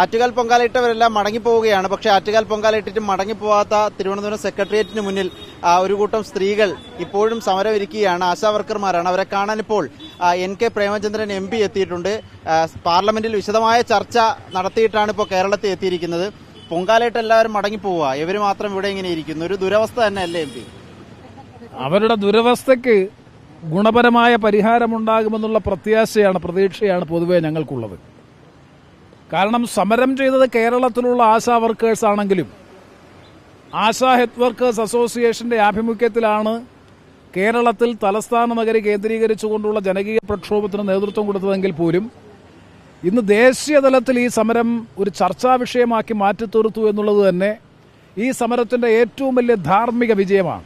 ആറ്റുകാൽ പൊങ്കാലയിട്ടവരെല്ലാം മടങ്ങിപ്പോവുകയാണ്. പക്ഷേ ആറ്റുകാൽ പൊങ്കാലയിട്ടിട്ട് മടങ്ങിപ്പോവാത്ത തിരുവനന്തപുരം സെക്രട്ടേറിയറ്റിന് മുന്നിൽ ഒരു കൂട്ടം സ്ത്രീകൾ ഇപ്പോഴും സമരമിരിക്കുകയാണ്. ആശാവർക്കർമാരാണ് അവരെ കാണാൻ ഇപ്പോൾ N K Premachandran M P എത്തിയിട്ടുണ്ട്. പാർലമെന്റിൽ വിശദമായ ചർച്ച നടത്തിയിട്ടാണ് ഇപ്പോൾ കേരളത്തിൽ എത്തിയിരിക്കുന്നത്. പൊങ്കാലയിട്ട് എല്ലാവരും മടങ്ങിപ്പോവുക. ഇവർ മാത്രം ഇവിടെ ഇങ്ങനെ ഇരിക്കുന്നു. ഒരു ദുരവസ്ഥ തന്നെ അല്ലേ എം പി? അവരുടെ ദുരവസ്ഥയ്ക്ക് ഗുണപരമായ പരിഹാരമുണ്ടാകുമെന്നുള്ള പ്രത്യാശയാണ് പ്രതീക്ഷയാണ് പൊതുവെ ഞങ്ങൾക്കുള്ളത്. കാരണം സമരം ചെയ്തത് കേരളത്തിലുള്ള ആശാ വർക്കേഴ്സ് ആണെങ്കിലും ആശാ ഹെൽത്ത് വർക്കേഴ്സ് അസോസിയേഷന്റെ ആഭിമുഖ്യത്തിലാണ് കേരളത്തിൽ തലസ്ഥാന നഗരി കേന്ദ്രീകരിച്ചുകൊണ്ടുള്ള ജനകീയ പ്രക്ഷോഭത്തിന് നേതൃത്വം കൊടുത്തതെങ്കിൽ പോലും ഇന്ന് ദേശീയ തലത്തിൽ ഈ സമരം ഒരു ചർച്ചാ വിഷയമാക്കി മാറ്റിത്തീർത്തു എന്നുള്ളത് തന്നെ ഈ സമരത്തിന്റെ ഏറ്റവും വലിയ ധാർമ്മിക വിജയമാണ്.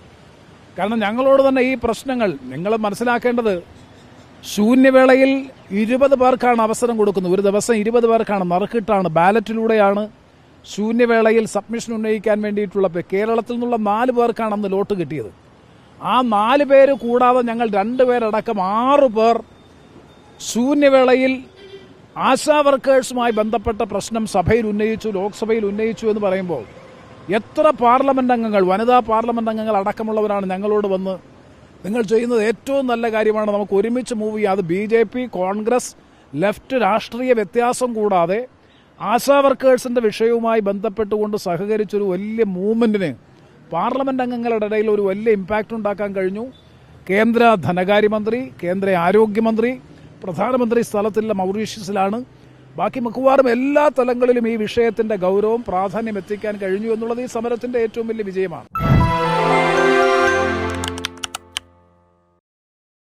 കാരണം ഞങ്ങളോട് തന്നെ ഈ പ്രശ്നങ്ങൾ നിങ്ങൾ മനസ്സിലാക്കേണ്ടത് ശൂന്യവേളയിൽ ഇരുപത് പേർക്കാണ് അവസരം കൊടുക്കുന്നത്. ഒരു ദിവസം ഇരുപത് പേർക്കാണ് നറുക്കിട്ടാണ് ബാലറ്റിലൂടെയാണ് ശൂന്യവേളയിൽ സബ്മിഷൻ ഉന്നയിക്കാൻ വേണ്ടിയിട്ടുള്ള കേരളത്തിൽ നിന്നുള്ള നാല് പേർക്കാണ് അന്ന് ലോട്ട് കിട്ടിയത്. ആ നാല് പേര് കൂടാതെ ഞങ്ങൾ രണ്ടുപേരടക്കം ആറു പേർ ശൂന്യവേളയിൽ ആശാ വർക്കേഴ്സുമായി ബന്ധപ്പെട്ട പ്രശ്നം സഭയിൽ ഉന്നയിച്ചു ലോക്സഭയിൽ ഉന്നയിച്ചു എന്ന് പറയുമ്പോൾ എത്ര പാർലമെന്റ് അംഗങ്ങൾ വനിതാ പാർലമെന്റ് അംഗങ്ങൾ അടക്കമുള്ളവരാണ് ഞങ്ങളോട് വന്ന് നിങ്ങൾ ചെയ്യുന്നത് ഏറ്റവും നല്ല കാര്യമാണ്. നമുക്ക് ഒരുമിച്ച് മൂവ് ചെയ്യാം. അത് B J P Congress left രാഷ്ട്രീയ വ്യത്യാസം കൂടാതെ ആശാ വർക്കേഴ്സിന്റെ വിഷയവുമായി ബന്ധപ്പെട്ടുകൊണ്ട് സഹകരിച്ചൊരു വലിയ മൂവ്മെന്റിന് പാർലമെന്റ് അംഗങ്ങളുടെ ഇടയിൽ ഒരു വലിയ ഇമ്പാക്റ്റ് ഉണ്ടാക്കാൻ കഴിഞ്ഞു. കേന്ദ്ര ധനകാര്യമന്ത്രി കേന്ദ്ര ആരോഗ്യമന്ത്രി പ്രധാനമന്ത്രി സ്ഥലത്തില്ല മൗറീഷ്യസിലാണ്. ബാക്കി മിക്കവാറും എല്ലാ തലങ്ങളിലും ഈ വിഷയത്തിന്റെ ഗൗരവം പ്രാധാന്യം എത്തിക്കാൻ കഴിഞ്ഞു എന്നുള്ളത് ഈ സമരത്തിന്റെ ഏറ്റവും വലിയ വിജയമാണ്.